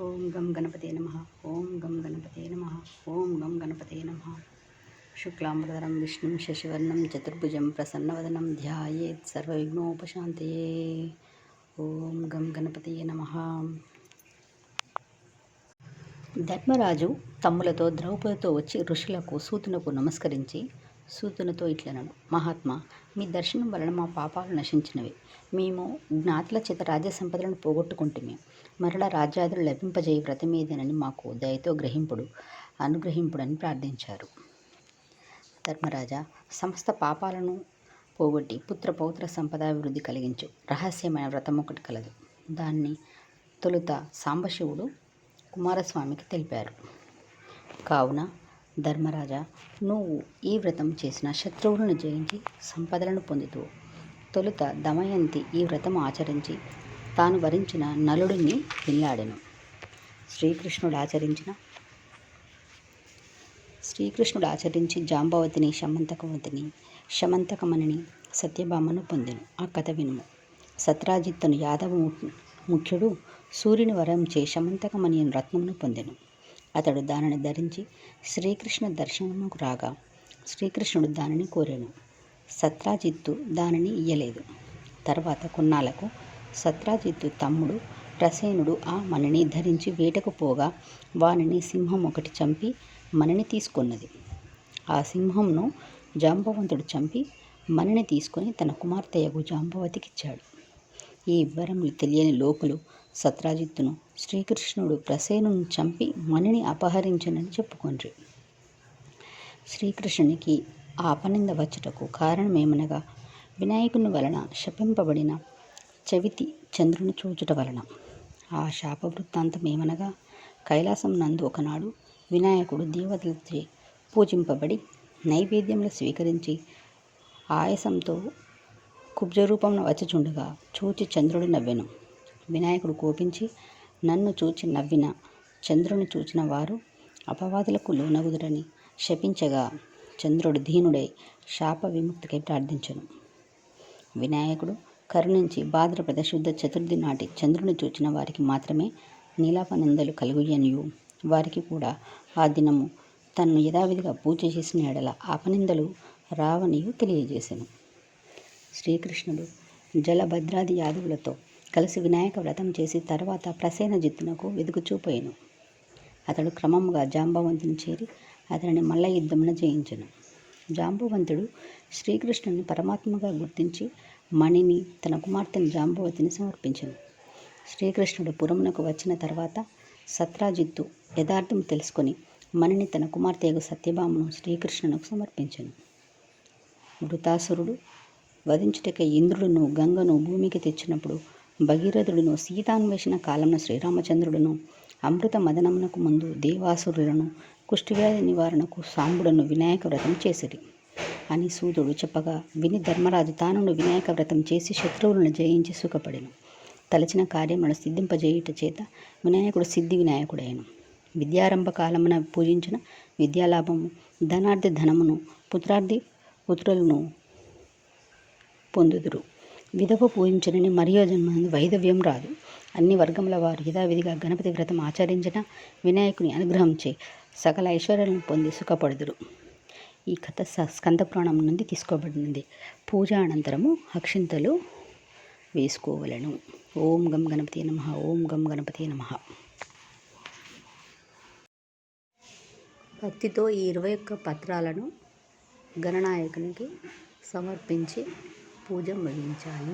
ఓం గం గణపతే నమ. ఓం గం గణపతే నమ. ఓం గం గణపతే నమ. శుక్లాంబరధరం విష్ణుం శశివర్ణం చతుర్భుజం ప్రసన్నవదనం ధ్యాయేత్ సర్వవిఘ్నోపశాంతయే. ఓం గం గణపతే నమ. ధర్మరాజు తమ్ములతో ద్రౌపదితో వచ్చి ఋషులకు సూతునకు నమస్కరించి సూతునితో ఇట్లనడు. మహాత్మా మీ దర్శనం వలన మా పాపాలు నశించినవి. మేము జ్ఞాతుల చేత రాజ్య సంపదలను పోగొట్టుకుంటుమే. మరలా రాజ్యాదులు లభింపజేయ వ్రతమేదేనని మాకు దయతో గ్రహింపుడు అనుగ్రహింపుడని ప్రార్థించారు. ధర్మరాజా సమస్త పాపాలను పోగొట్టి పుత్ర పౌత్ర సంపదాభివృద్ధి కలిగించు. రహస్యమైన వ్రతం ఒకటి కలదు. దాన్ని తొలుత సాంబశివుడు కుమారస్వామికి తెలిపారు. కావున ధర్మరాజా నువ్వు ఈ వ్రతం చేసిన శత్రువులను జయించి సంపదలను పొందుతూ తొలుత దమయంతి ఈ వ్రతం ఆచరించి తాను వరించిన నలుడిని పిల్లాడెను శ్రీకృష్ణుడు ఆచరించిన శ్రీకృష్ణుడు ఆచరించి జాంబవతిని శమంతకవతిని శమంతకమణిని సత్యభామను పొందెను. ఆ కథ వినుము. సత్రాజిత్తును యాదవ ముఖ్యుడు సూర్యుని వరంచే శమంతకమణి రత్నమును పొందెను. అతడు దానిని ధరించి శ్రీకృష్ణ దర్శనముకు రాగా శ్రీకృష్ణుడు దానిని కోరాను. సత్రాజిత్తు దానిని ఇయ్యలేదు. తర్వాత కొన్నాళ్ళకు సత్రాజిత్తు తమ్ముడు ప్రసేనుడు ఆ మణిని ధరించి వేటకు పోగా వానిని సింహం ఒకటి చంపి మణిని తీసుకున్నది. ఆ సింహంను జాంబవంతుడు చంపి మణిని తీసుకొని తన కుమార్తెయగు జాంబవతికిచ్చాడు. ఈ వివరములు తెలియని లోకులు సత్రాజిత్తును శ్రీకృష్ణుడు ప్రసేనును చంపి మణిని అపహరించనని చెప్పుకొండ్రి. శ్రీకృష్ణునికి ఆపనింద వచ్చుటకు కారణమేమనగా వినాయకుని వలన శపింపబడిన చవితి చంద్రుని చూచుట వలన. ఆ శాప వృత్తాంతం ఏమనగా కైలాసం నందు ఒకనాడు వినాయకుడు దేవతలచే పూజింపబడి నైవేద్యములు స్వీకరించి ఆయాసంతో కుబ్జరూపంలో వచ్చుచుండగా చూచి చంద్రుడు నవ్వెను. వినాయకుడు కోపించి నన్ను చూచి నవ్విన చంద్రుని చూచిన వారు అపవాదులకు లోనగుదురని శపించగా చంద్రుడు దీనుడై శాప విముక్తికై ప్రార్థించను. వినాయకుడు కరుణించి భాద్రపద శుద్ధ చతుర్థి నాటి చంద్రుని చూచిన వారికి మాత్రమే నీలాపనిందలు కలుగుయనియు. వారికి కూడా ఆ దినము తన్ను యథావిధిగా పూజ చేసిన ఎడల ఆపనిందలు రావనియు తెలియజేశాను శ్రీకృష్ణుడు జలభద్రాది యాదవులతో కలిసి వినాయక వ్రతం చేసి తర్వాత ప్రసేన జిత్తునకు వెదుకుచూపోయాను అతడు క్రమముగా జాంబవంతుని చేరి అతనిని మల్ల యుద్ధమున జయించను. జాంబవంతుడు శ్రీకృష్ణుని పరమాత్మగా గుర్తించి మణిని తన కుమార్తెను జాంబవతిని సమర్పించను. శ్రీకృష్ణుడు పురమునకు వచ్చిన తర్వాత సత్రాజిత్తు యథార్థం తెలుసుకొని మణిని తన కుమార్తెకు సత్యభామను శ్రీకృష్ణునకు సమర్పించను. మృతాసురుడు వధించుటకై ఇంద్రుడును గంగను భూమికి తెచ్చినప్పుడు భగీరథుడును సీతాన్వేషణ కాలంలో శ్రీరామచంద్రుడును అమృత మదనమునకు ముందు దేవాసురులను కుష్టివ్యాధి నివారణకు సాంబుడను వినాయక వ్రతం చేసిరి. అని సూదుడు చెప్పగా విని ధర్మరాజు తానును వినాయక వ్రతం చేసి శత్రువులను జయించి సుఖపడెను. తలచిన కార్యములను సిద్ధింపజేయుట చేత వినాయకుడు సిద్ధి వినాయకుడైన. విద్యారంభ కాలమున పూజించిన విద్యాలాభము ధనార్థి ధనమును పుత్రార్థి పుత్రులను పొందుదురు. విధవ పూజించనని మరియో జన్మ వైదవ్యం రాదు. అన్ని వర్గముల వారు యథావిధిగా గణపతి వ్రతం ఆచరించిన వినాయకుని అనుగ్రహంచే సకల ఐశ్వర్యాలను పొంది సుఖపడుదురు. ఈ కథ స్కంద పురాణం నుండి తీసుకోబడినది. పూజ అనంతరము అక్షింతలు వేసుకోవలను. ఓం గం గణపతి నమ ఓం గం గణపతి నమ. భక్తితో ఈ ఇరవై ఒక్క పత్రాలను గణనాయకునికి సమర్పించి పూజ ముగించాలి.